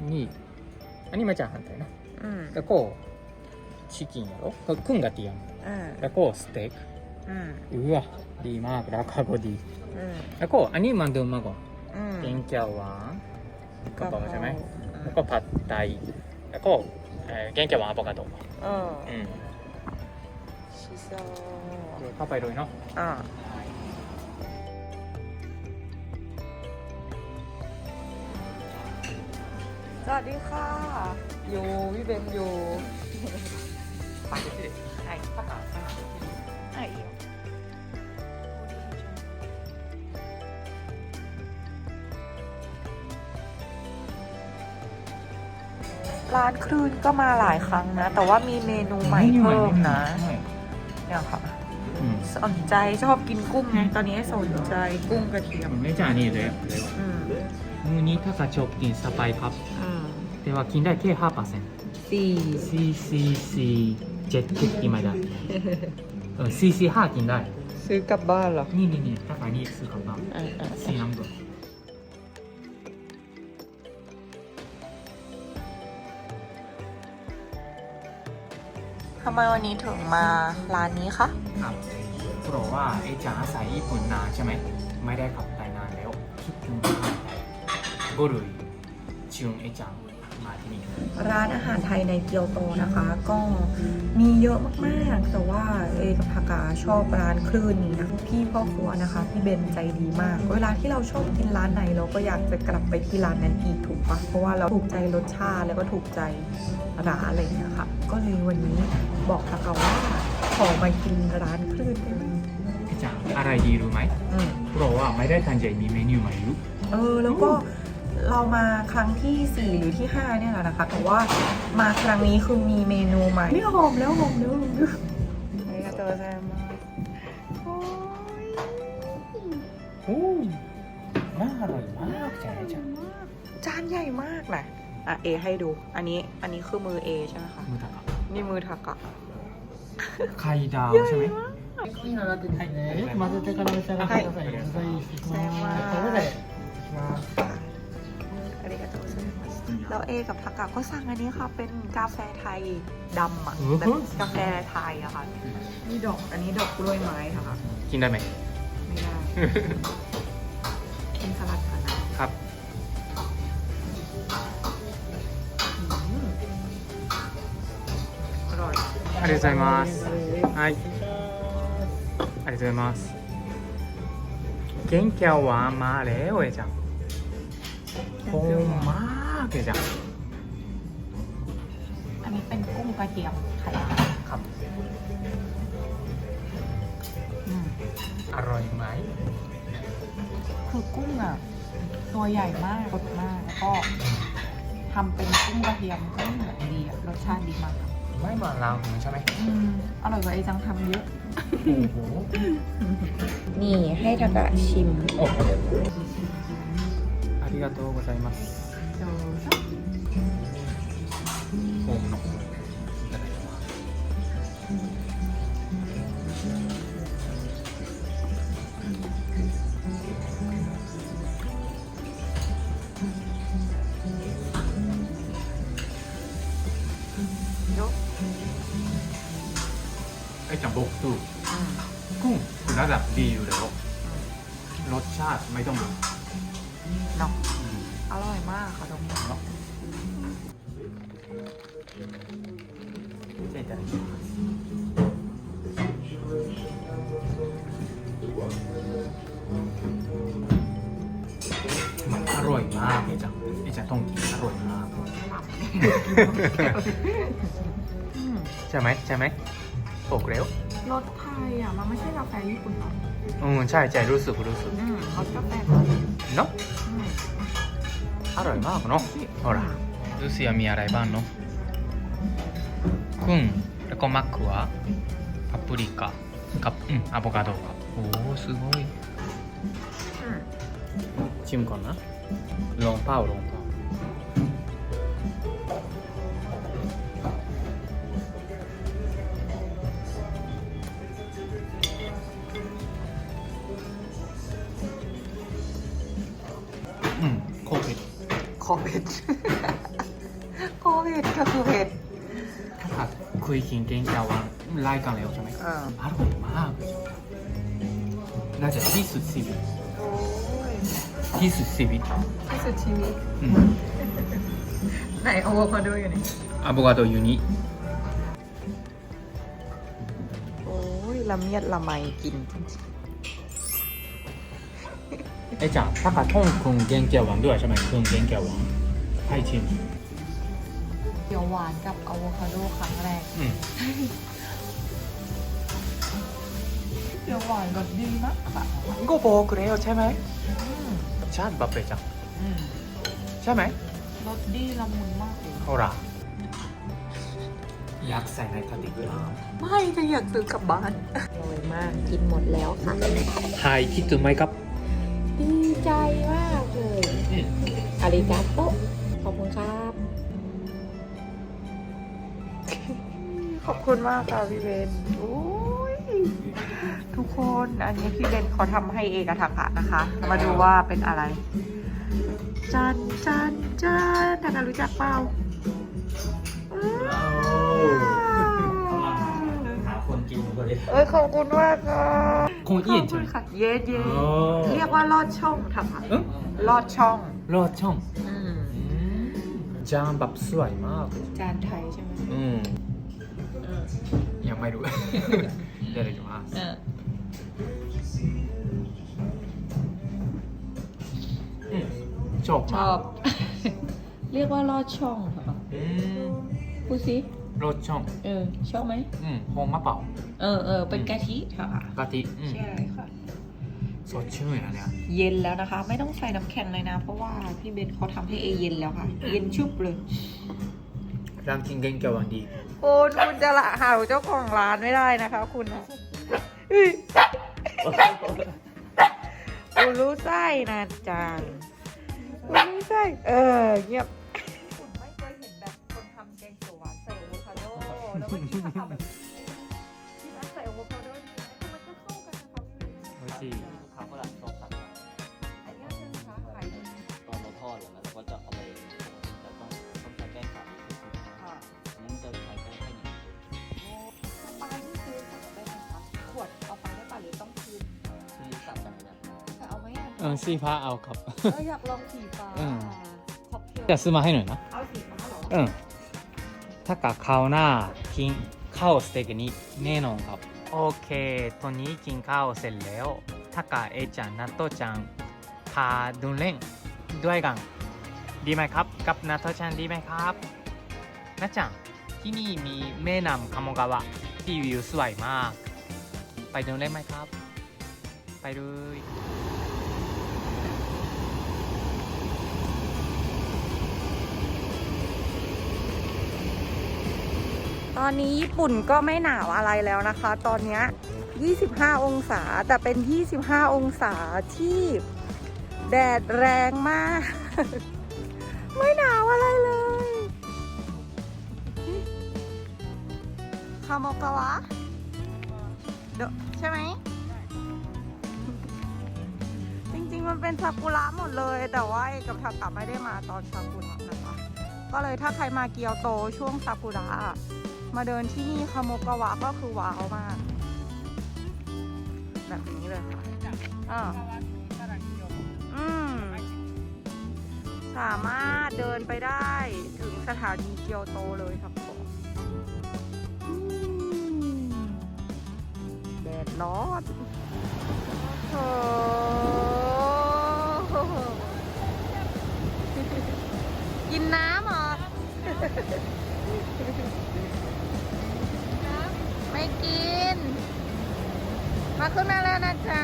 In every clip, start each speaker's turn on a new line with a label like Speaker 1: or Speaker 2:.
Speaker 1: にアニマちゃん反対
Speaker 2: なう
Speaker 1: ん。だこうチキンやろ？こクンガティアン
Speaker 2: う
Speaker 1: ん。だこうステーク。
Speaker 2: うん。
Speaker 1: うわリーマークラ
Speaker 2: カゴ
Speaker 1: ディ。うん。だこうアニマンドゥンマゴン。
Speaker 2: うん。
Speaker 1: 元気ャワンここじゃない？だこうパッタイ。だこう、えー、元
Speaker 2: 気
Speaker 1: ャワンアボカド。うん。うん。しそう。パパいろいろ。うん。 วั
Speaker 2: สดีค่ะ อยู่พี่เบมอยู่
Speaker 1: ไป
Speaker 2: สิไอ้ปะกาไอ้ร้านคลื่นก็มาหลายครั้งนะ แต่ว่ามีเมนูใหม่เพิ่มนะเนี่ยค่ะ สนใจชอบกินกุ้งไง ตอนนี้สนใจกุ้งกระเทียม
Speaker 1: メジャーにいるよ
Speaker 2: อืม
Speaker 1: ムーニタカチョッキンサパイパッ
Speaker 2: อืม
Speaker 1: では近代計8%パーセン
Speaker 2: สี่
Speaker 1: CCC ジェット今だうん CC ハーキンだ
Speaker 2: ซื้อกลับบ้านเหรอ
Speaker 1: นี่นี่นี่ถ้าไปนี่ซื้อของเรา
Speaker 2: อ่าอ่า
Speaker 1: ซีน้ำดุ
Speaker 2: ทำไมวันนี้ถึงมาร้านนี้คะ
Speaker 1: ค รับเพรว่าไอ้จ๋าอาศัยญี่ปุ่นนานใช่ไหมไม่ได้ขับไปนานแล้วคิดถึงที่ไทยก็เลยชวนไอ้จ๋ามาที่นี่
Speaker 2: ร้านอาหารไทยในเกียวโตนะคะ ก็มีเยอะมากๆ แต่ว่าเอกับพากาชอบร้านคลื่นนี้นะพี่พ่อครัวนะคะพี่เบนใจดีมาก เวลาที่เราชอบกินร้านไหนเราก็อยากจะกลับไปที่ร้านนั้นอีกถูกปะเพราะว่าเราถูกใจรสชาติแล้วก็ถูกใจร้านอะไรอย่างเงี้ยค่ะ ก็เลยวันนี้บอกพากาว่าขอมากินร้านคลื่นได้ไหม
Speaker 1: ไอ้จ๋าอะไรดีรู้ไหม
Speaker 2: อืม
Speaker 1: เพราะว่าไม่ได้ทันใจมีเมนูใหม่อยู่
Speaker 2: เออแล้วก็เรามาครั้งที่ 4 หรือที่ 5 เนี่ยแหละนะคะแต่ว่ามาครั้งนี้คือมีเมนูใหม่นี่หอมแล้วหอมแล้วหอมแล้วありがとうございますโอ้ย
Speaker 1: โอ้น่าอร่อยมากจ้ะไอ้จ๋า
Speaker 2: จานใหญ่มากนะอ่ะเอให้ดู อันนี้อันนี้คือมือเอใช่ไหมคะ
Speaker 1: มือตะกับ
Speaker 2: นี่มือถักอะ
Speaker 1: ไข่ดาวใช่ไหม
Speaker 3: に習ってですね、よく混ぜてから召し上がってください。
Speaker 1: はい
Speaker 3: 具材していきます。
Speaker 2: はい
Speaker 3: これでいきます。
Speaker 2: อาริกาโตไซมัสแล้วเอกับทักกะก็สั่งอันนี้ค่ะ เป็นกาแฟไทยดำอ่ะแบบกาแฟไทยอะค่ะนี่ดอกอันนี้ดอกกล้วยไม้ค่ะ
Speaker 1: กินได้ไหม
Speaker 2: ไม่ได้ กินสลัดค่ะนะครับ อืมอร่อย
Speaker 1: ありがとうございますはいあ りがとうございます元気はワンマレおえちゃんほんまーけじゃん
Speaker 2: อันนี้เป็นกุ้งกระเทียมไข่
Speaker 1: ครับ
Speaker 2: อืม
Speaker 1: อร่อยไหม
Speaker 2: คือกุ้งอ่ะ ตัวใหญ่มากสดมาก แล้วก็ทำเป็นกุ้งกระเทียมก็เหมือนดีอ่ะ รสชาติดีมาก
Speaker 1: ไม่เหมือนเราใช่ไหม
Speaker 2: อืม อร่อยกว่าไอจังทำเยอะ
Speaker 1: โอ้โห
Speaker 2: นี่ให้ทากะชิม
Speaker 1: โอ้โหありがとうございます
Speaker 2: โดซ
Speaker 1: จะบอก
Speaker 2: สู
Speaker 1: กุ้งคุณระดับดีอยู่แล้วรสชาติไม่ต้องบอก
Speaker 2: อร่อยมากค่ะทุกคน
Speaker 1: ใช่จ้มันอร่อยมากเลยจ้ะไอ้จ้ะต้องกินอร่อยมาก ใช่ไหมใช่ไหม บอกแล้ว
Speaker 2: รสไทยอ่ะ มันไม่ใช่กาแฟญี่ปุ่นหรอก
Speaker 1: อืมใช่ใช่รู้สึกรู้สึก
Speaker 2: อืมรสกาแฟเกาหลี
Speaker 1: เนาะ
Speaker 2: อืม
Speaker 1: อร่อยมากเนาะほらルシアมีอะไรบ้างเนาะกุ้งแล้วก็มะเขือパプリカกับอืมอะโวคาโดครับโอ้すごい
Speaker 2: อืม
Speaker 1: ชิมก่อนนะลองเป้าลองเป้า อืมโคตรเผ็ด
Speaker 2: ขอเผ็ดเผ็ดก็คือเผ็ด
Speaker 1: ถ้าผัดคุยกินเกงแกววางรายการแล้วใช่ไหม
Speaker 2: เออ
Speaker 1: อร่อยมากเลยน่าจะที่สุดชีวิต
Speaker 2: โอ้ย
Speaker 1: ที่สุดชีวิต
Speaker 2: ที่สุดชีวิต
Speaker 1: อืม
Speaker 2: ไหนอะโวคาโดอยู่ไหน
Speaker 1: อะโวคาโดอยู่นี่
Speaker 2: โอ้ยละเมียดละไมกิน
Speaker 1: ไอ้จ่าถ้ากระท่องคงเกงเกีวหวังด้วยใช่ไหมคงเกงเกียวหวังให้ชิม
Speaker 2: เกี๊ยวหวานกับอะโวคาโดครั้งแรก
Speaker 1: อื
Speaker 2: เกี๊ยวหวานแบดีมากค่ะ
Speaker 1: ก็บอกแล้วใช่ไหมชาติบับเบจังใช่ไหม
Speaker 2: รสดีละมุนมากเลย
Speaker 1: เขาราอยากใส่ในกระติกน้ำ
Speaker 2: ไม่จะอยากซื้อกลับบ้านอร่อยมากกินหมดแล้วค่ะ
Speaker 1: ไฮคิดถึงไหมครับ
Speaker 2: ดีใจมากเลย
Speaker 1: อืม
Speaker 2: อาริกาโตขอบคุณครับ ขอบคุณมากค่ะพี่เบนโอ้ยทุกคนอันนี้พี่เบนเขาทำให้เอกทากะนะคะ มาดูว่าเป็นอะไรจานจานจานทากะรู้จักเปล่า
Speaker 1: หาคนกินคนเดียว
Speaker 2: เอ้ยขอบคุณมากค่ะ
Speaker 1: คงเอียน
Speaker 2: ขอบ
Speaker 1: ใช่
Speaker 2: คุ
Speaker 1: ไหม
Speaker 2: ค่ะเย็นเย็น
Speaker 1: โอ้
Speaker 2: เรียกว่าลอดช่องทากะ
Speaker 1: เอ๊ะ
Speaker 2: ลอดช่อง
Speaker 1: รอดช่อง
Speaker 2: อืม
Speaker 1: จานแบบสวยมากเลย
Speaker 2: จานไทยใช่ไหม
Speaker 1: อืมยังไม่รู้ เดี๋ยวเดี๋ยวจะมา
Speaker 2: เออ
Speaker 1: อืมชอบ
Speaker 2: ช
Speaker 1: มา
Speaker 2: อก บ เรียกว่าลอดช่องค่ะ
Speaker 1: อืม
Speaker 2: พูดสิ
Speaker 1: รสช่อง
Speaker 2: เออชอบไหม
Speaker 1: อืมหอมมะเปล่า
Speaker 2: เออเออเป็นกะทิค่ะ
Speaker 1: กะทิอืม
Speaker 2: ใช่ค่ะ
Speaker 1: สดชื่นนะเนี่ย
Speaker 2: เย็นแล้วนะคะ ไม่ต้องใส่น้ำแข็งเลยนะ เพราะว่าพี่เบนเขาทำให้เอเย็นแล้วค่ะ เย็นชุบเลย
Speaker 1: รังกินเกงแกววังดี
Speaker 2: คุณคุณจะละหาเจ้าของร้านไม่ได้นะคะ คุณนะอุ๊ยคุณรู้ไส้นะจังคุณรู้ไส้เออเงียบคุณไม่เคยเห็นแบบคนทำแกงเขียวหวานใส่อะโวคาโดแล้วมันที่ทำแบบที่มันใส่ อะโวคาโดนี่มันก็เข้ากันนะคะพี่เบน
Speaker 1: โอ้ยจี
Speaker 4: ครั้งเวลาชอบสั่ง
Speaker 2: อันนี้ใช่ไหมคะขายดี
Speaker 4: ตอนเราทอดแล้วนะเราก็จะเอาไปจะต้องต้องใช้แป้งสาลี
Speaker 2: ค่ะ
Speaker 4: อันนั้นจะใช้แป้งแค่นี้
Speaker 2: ปลาที่ซื้อสั่งได้ไหมคะขวดเอาไปได้ป่ะหรือต้องคืน
Speaker 4: คือสั่งกันนะ
Speaker 2: แต่เอาไหมอะ
Speaker 1: เออสีฟ้าเอาครับ
Speaker 2: เอออยากลองสีฟ้า
Speaker 1: อืม
Speaker 2: ค็อกเทล
Speaker 1: จะซื้อมาให้หน่อยนะ
Speaker 2: เอาสีฟ้าเหรอ
Speaker 1: อืมถ้ากับข้าวหน้ากินข้าวสเต็กนี้แน่นอนครับ โอเค ตอนนี้กินข้าวเสร็จแล้วถ้ากับเอจังนัตโตจังพาดูเล่นด้วยกัน ดีไหมครับ กับนัตโตจังดีไหมครับนัทจังที่นี่มีแม่น้ำคามกาวะที่วิวสวยมาก ไปดูเล่นไหมครับ ไปเลย
Speaker 2: ตอนนี้ญี่ปุ่นก็ไม่หนาวอะไรแล้วนะคะ ตอนเนี้ย25 องศาแต่เป็น 25 องศาที่แดดแรงมาก ไม่หนาวอะไรเลยคาโมกาวะเดอะใช่ไหม จริงๆมันเป็นซากุระหมดเลย แต่ว่าเอกกับทากะไม่ได้มาตอนซากุระนะคะ ก็เลยถ้าใครมาเกียวโตช่วงซากุระอะ มาเดินที่นี่คาโมกาวะก็คือว้าวมาก แบบนี้เลยค่ะอ่าอืมสามารถเดินไปได้ถึงสถานีเกียวโตเลยครับผมแดดร้อนโอ้กินน้ำเหรอ กิน มาขึ้นมาแล้วนะจ๊ะ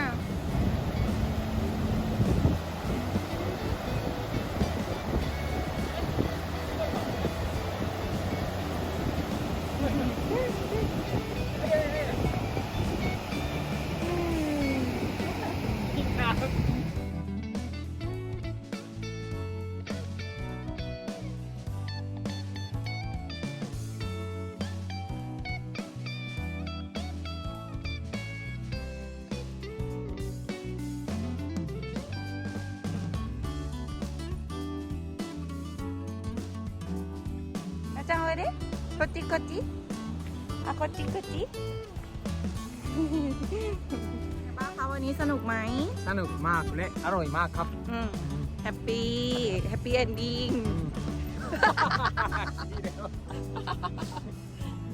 Speaker 2: เด้กดจิกดจิอะกดจิกดจิป้าคะวันนี้สนุกไหม
Speaker 1: สนุกมากและอร่อยมากครับ
Speaker 2: อืมแฮปปี้แฮปปี้เอนดิ้ง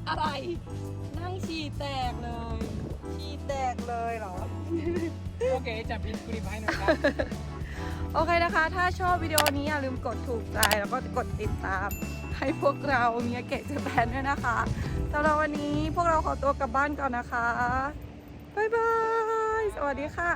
Speaker 2: อะไร นั่งฉี่แตกเลยฉี่แตกเลยเหรอ
Speaker 1: โอเคจะพิมพ์คลิปให้หน่อยครับ
Speaker 2: โอเคนะคะ ถ้าชอบวิดีโอนี้อย่าลืมกดถูกใจแล้วก็กดติดตาม ให้พวกเราเมียเกะเจแปนด้วยนะคะสำหรับวันนี้พวกเราขอตัวกลับบ้านก่อนนะคะ บ๊ายบาย สวัสดีค่ะ